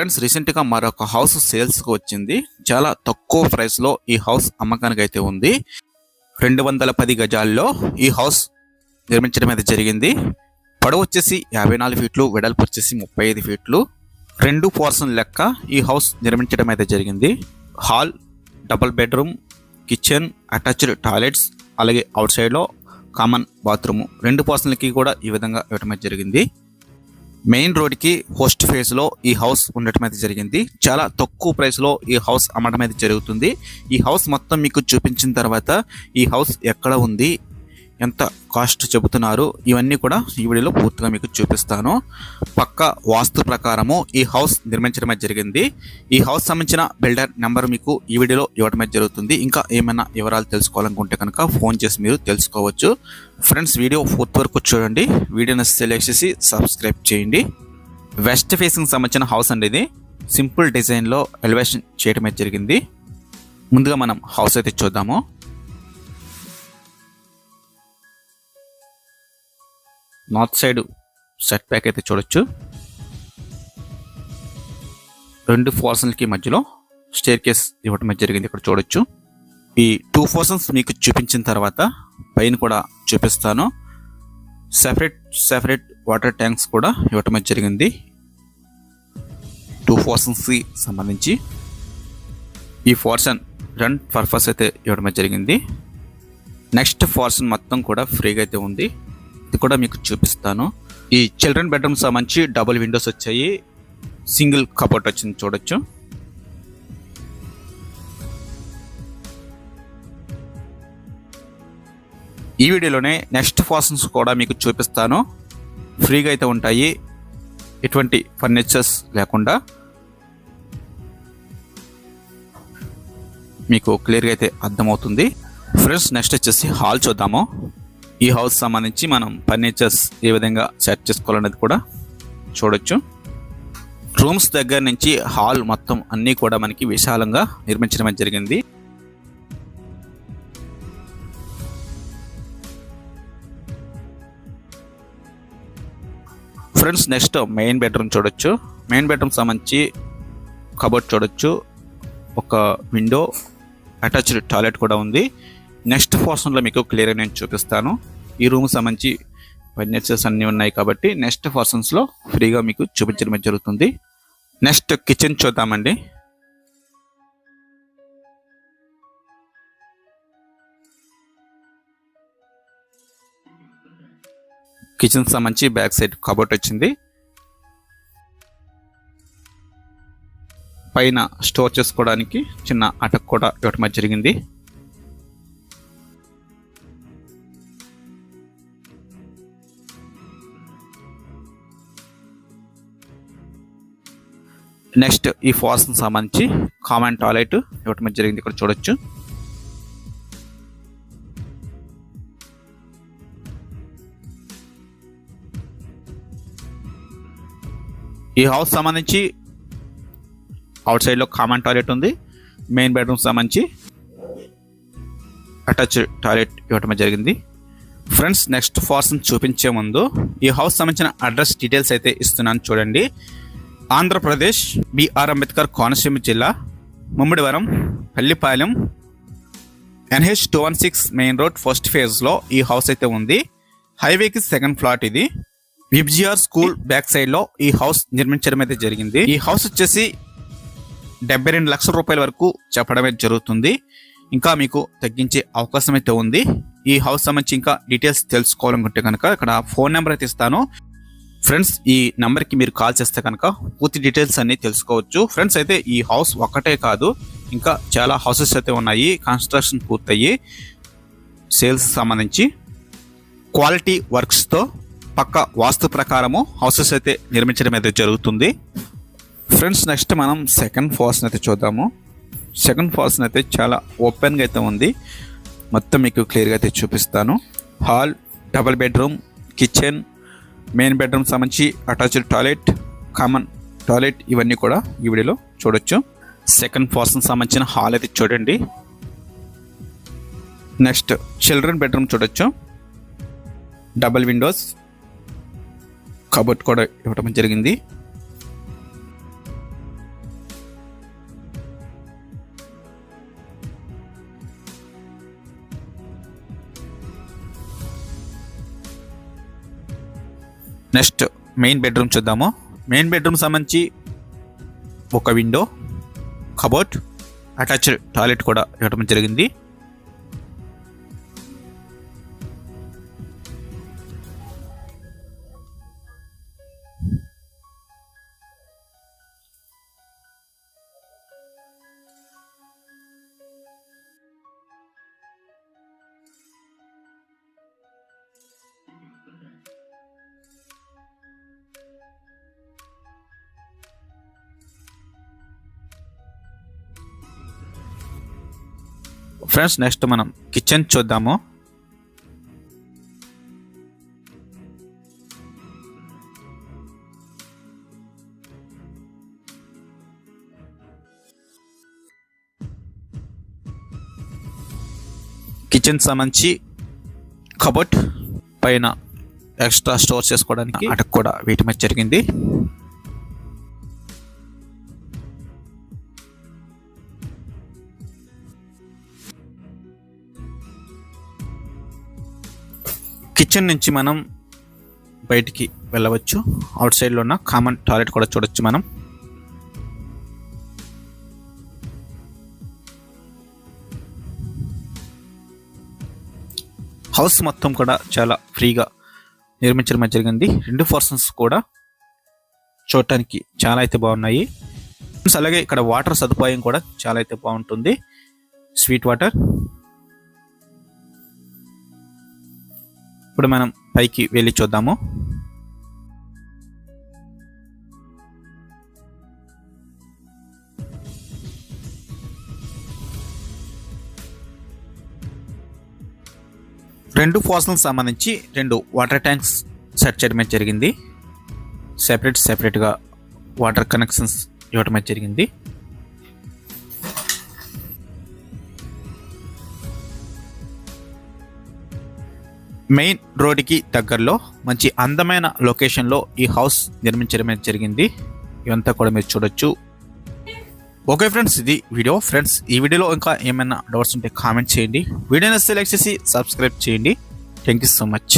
Friends రీసెంట్గా మరొక house సేల్స్కి వచ్చింది. చాలా తక్కువ ప్రైస్లో ఈ హౌస్ అమ్మకానికి అయితే ఉంది. రెండు వందల పది గజాల్లో ఈ హౌస్ నిర్మించడం అయితే జరిగింది. పొడవు వచ్చేసి యాభై నాలుగు ఫీట్లు వెడల్పు వచ్చేసి ముప్పై ఐదు ఫీట్లు. రెండు పోర్షన్ లెక్క ఈ హౌస్ నిర్మించడం అయితే జరిగింది. Hall double bedroom kitchen attached toilets అలాగే అవుట్ సైడ్లో కామన్ బాత్రూమ్. రెండు పోర్షన్లకి కూడా ఈ విధంగా ఇవ్వడం జరిగింది. మెయిన్ రోడ్కి హోస్ట్ ఫేస్లో ఈ హౌస్ ఉండటం అయితే జరిగింది. చాలా తక్కువ ప్రైస్లో ఈ హౌస్ అమ్మడం అయితే జరుగుతుంది. ఈ హౌస్ మొత్తం మీకు చూపించిన తర్వాత ఈ హౌస్ ఎక్కడ ఉంది? ఎంత కాస్ట్ చెబుతున్నారు ఇవన్నీ కూడా ఈ వీడియోలో పూర్తిగా మీకు చూపిస్తాను. పక్క వాస్తు ప్రకారము ఈ హౌస్ నిర్మించడమే జరిగింది. ఈ హౌస్ సంబంధించిన బిల్డర్ నెంబర్ మీకు ఈ వీడియోలో ఇవ్వడమే జరుగుతుంది. ఇంకా ఏమైనా వివరాలు తెలుసుకోవాలనుకుంటే కనుక ఫోన్ చేసి మీరు తెలుసుకోవచ్చు. ఫ్రెండ్స్ వీడియో ఫోర్త్ వరకు చూడండి. వీడియోని సెలెక్ట్ చేసి సబ్స్క్రైబ్ చేయండి. వెస్ట్ ఫేసింగ్ సంబంధించిన హౌస్ అండి ఇది. సింపుల్ డిజైన్లో ఎలివేషన్ చేయడమే జరిగింది. ముందుగా మనం హౌస్ అయితే చూద్దాము. నార్త్ సైడ్ సెట్ బ్యాక్ అయితే చూడొచ్చు. రెండు పోర్షన్లకి మధ్యలో స్టేర్ కేస్ ఇవ్వటం జరిగింది. ఇక్కడ చూడొచ్చు. ఈ టూ పోర్షన్స్ మీకు చూపించిన తర్వాత పైన కూడా చూపిస్తాను. సెపరేట్ సెపరేట్ వాటర్ ట్యాంక్స్ కూడా ఇవ్వటం జరిగింది. టూ పోర్షన్స్కి సంబంధించి ఈ పోర్షన్ రన్ పర్పస్ అయితే ఇవ్వడం జరిగింది. నెక్స్ట్ పోర్షన్ మొత్తం కూడా ఫ్రీగా అయితే ఉంది. కూడా మీకు చూపిస్తాను. ఈ చిల్డ్రన్ బెడ్రూమ్ సంబంధించి డబుల్ విండోస్ వచ్చాయి. సింగిల్ కబోర్డ్ వచ్చింది చూడొచ్చు. ఈ వీడియోలోనే నెక్స్ట్ ఫాషన్స్ కూడా మీకు చూపిస్తాను. ఫ్రీగా అయితే ఉంటాయి. ఎటువంటి ఫర్నిచర్స్ లేకుండా. మీకు క్లియర్గా అయితే అర్థమవుతుంది. ఫ్రెండ్స్ నెక్స్ట్ వచ్చేసి హాల్ చూద్దాము. ఈ హౌస్ సంబంధించి మనం ఫర్నిచర్స్ ఏ విధంగా సెట్ చేసుకోవాలనేది కూడా చూడొచ్చు. రూమ్స్ దగ్గర నుంచి హాల్ మొత్తం అన్నీ కూడా మనకి విశాలంగా నిర్మించడం జరిగింది. ఫ్రెండ్స్ నెక్స్ట్ మెయిన్ బెడ్రూమ్ చూడొచ్చు. మెయిన్ బెడ్రూమ్ సంబంధించి కబోర్డ్ చూడొచ్చు. ఒక విండో అటాచ్డ్ టాయిలెట్ కూడా ఉంది. నెక్స్ట్ పోర్షన్లో మీకు క్లియర్గా నేను చూపిస్తాను. ఈ రూమ్ సంబంధించి ఫర్నిచర్స్ అన్నీ ఉన్నాయి కాబట్టి నెక్స్ట్ పోర్షన్స్లో ఫ్రీగా మీకు చూపించడం జరుగుతుంది. నెక్స్ట్ కిచెన్ చూద్దామండి. కిచెన్ సంబంధించి బ్యాక్ సైడ్ కబోర్డ్ వచ్చింది. పైన స్టోర్ చేసుకోవడానికి చిన్న అటక్ కూడా ఇవ్వటం జరిగింది. నెక్స్ట్ ఈ ఫాల్స్కి సంబంధించి కామన్ టాయిలెట్ ఇవ్వటం జరిగింది ఇక్కడ చూడొచ్చు. ఈ హౌస్ సంబంధించి అవుట్ సైడ్లో కామన్ టాయిలెట్ ఉంది. మెయిన్ బెడ్రూమ్ సంబంధించి అటాచ్ టాయిలెట్ ఇవ్వటం జరిగింది. ఫ్రెండ్స్ నెక్స్ట్ ఫార్సన్ చూపించే ముందు ఈ హౌస్ సంబంధించిన అడ్రస్ డీటెయిల్స్ అయితే ఇస్తున్నాను చూడండి. ఆంధ్రప్రదేశ్ బిఆర్ అంబేద్కర్ కోనసీమ జిల్లా Mummidivaram Pallipalem NH two one six main road first ఫేజ్లో ఈ హౌస్ అయితే ఉంది. హైవేకి సెకండ్ ఫ్లాట్ ఇది. విబ్జిఆర్ స్కూల్ బ్యాక్ సైడ్లో ఈ హౌస్ నిర్మించడం అయితే జరిగింది. ఈ హౌస్ వచ్చేసి డెబ్బై రెండు లక్షల రూపాయల వరకు చెప్పడమే జరుగుతుంది. ఇంకా మీకు తగ్గించే అవకాశం అయితే ఉంది. ఈ హౌస్ సంబంధించి ఇంకా డీటెయిల్స్ తెలుసుకోవాలనుకుంటే కనుక ఇక్కడ ఫోన్ నెంబర్ అయితే ఇస్తాను. ఫ్రెండ్స్ ఈ నెంబర్కి మీరు కాల్ చేస్తే కనుక పూర్తి డీటెయిల్స్ అన్ని తెలుసుకోవచ్చు. ఫ్రెండ్స్ అయితే ఈ హౌస్ ఒక్కటే కాదు ఇంకా చాలా హౌసెస్ అయితే ఉన్నాయి. కన్స్ట్రక్షన్ పూర్తయ్యి సేల్స్ సంబంధించి క్వాలిటీ వర్క్స్తో పక్క వాస్తు ప్రకారము హౌసెస్ అయితే నిర్మించడం అయితే జరుగుతుంది. ఫ్రెండ్స్ నెక్స్ట్ మనం సెకండ్ ఫాల్స్ని అయితే చూద్దాము. సెకండ్ ఫాల్స్ని అయితే చాలా ఓపెన్గా అయితే ఉంది. మొత్తం మీకు క్లియర్గా అయితే చూపిస్తాను. Hall double bedroom kitchen main bedroom సంబంధించి అటాచ్డ్ టాయిలెట్ కామన్ టాయిలెట్ ఇవన్నీ కూడా ఈ వీడియోలో చూడొచ్చు. సెకండ్ పర్సన్ సంబంధించిన హాల్ అయితే చూడండి. నెక్స్ట్ చిల్డ్రన్ బెడ్రూమ్ చూడొచ్చు. డబల్ విండోస్ కబోర్డ్ కూడా ఇవ్వడం జరిగింది. నెక్స్ట్ మెయిన్ బెడ్రూమ్ చూద్దాము. మెయిన్ బెడ్రూమ్ సంబంధించి ఒక విండో కబోర్డ్ అటాచ్డ్ టాయిలెట్ కూడా ఇవ్వడం జరిగింది. ఫ్రెండ్స్ నెక్స్ట్ మనం కిచెన్ చూద్దాము. కిచెన్ సంబంధించి కబోర్డ్ పైన ఎక్స్ట్రా స్టోర్ చేసుకోవడానికి అటకు కూడా వీటి మీద జరిగింది. కిచెన్ నుంచి మనం బయటికి వెళ్ళవచ్చు. అవుట్ సైడ్లో ఉన్న కామన్ టాయిలెట్ కూడా చూడొచ్చు మనం. హౌస్ మొత్తం కూడా చాలా ఫ్రీగా నిర్మించడం జరిగింది. రెండు పర్సన్స్ కూడా చూడటానికి చాలా అయితే బాగున్నాయి. అలాగే ఇక్కడ వాటర్ సదుపాయం కూడా చాలా అయితే బాగుంటుంది. Sweet water. ఇప్పుడు మనం పైకి వెళ్ళి చూద్దాము. రెండు ఫాసల్కి సంబంధించి రెండు వాటర్ ట్యాంక్స్ సెట్ చేయడమే జరిగింది. సెపరేట్ సెపరేట్గా వాటర్ కనెక్షన్స్ ఇవ్వడమే జరిగింది. మెయిన్ రోడ్డుకి దగ్గరలో మంచి అందమైన లొకేషన్లో ఈ హౌస్ నిర్మించడమే జరిగింది. ఇవంతా కూడా మీరు చూడొచ్చు. ఓకే ఫ్రెండ్స్ ఇది వీడియో. ఫ్రెండ్స్ ఈ వీడియోలో ఇంకా ఏమైనా డౌట్స్ ఉంటే కామెంట్ చేయండి. వీడియోని సెలెక్ట్ చేసి సబ్స్క్రైబ్ చేయండి. Thank you so much.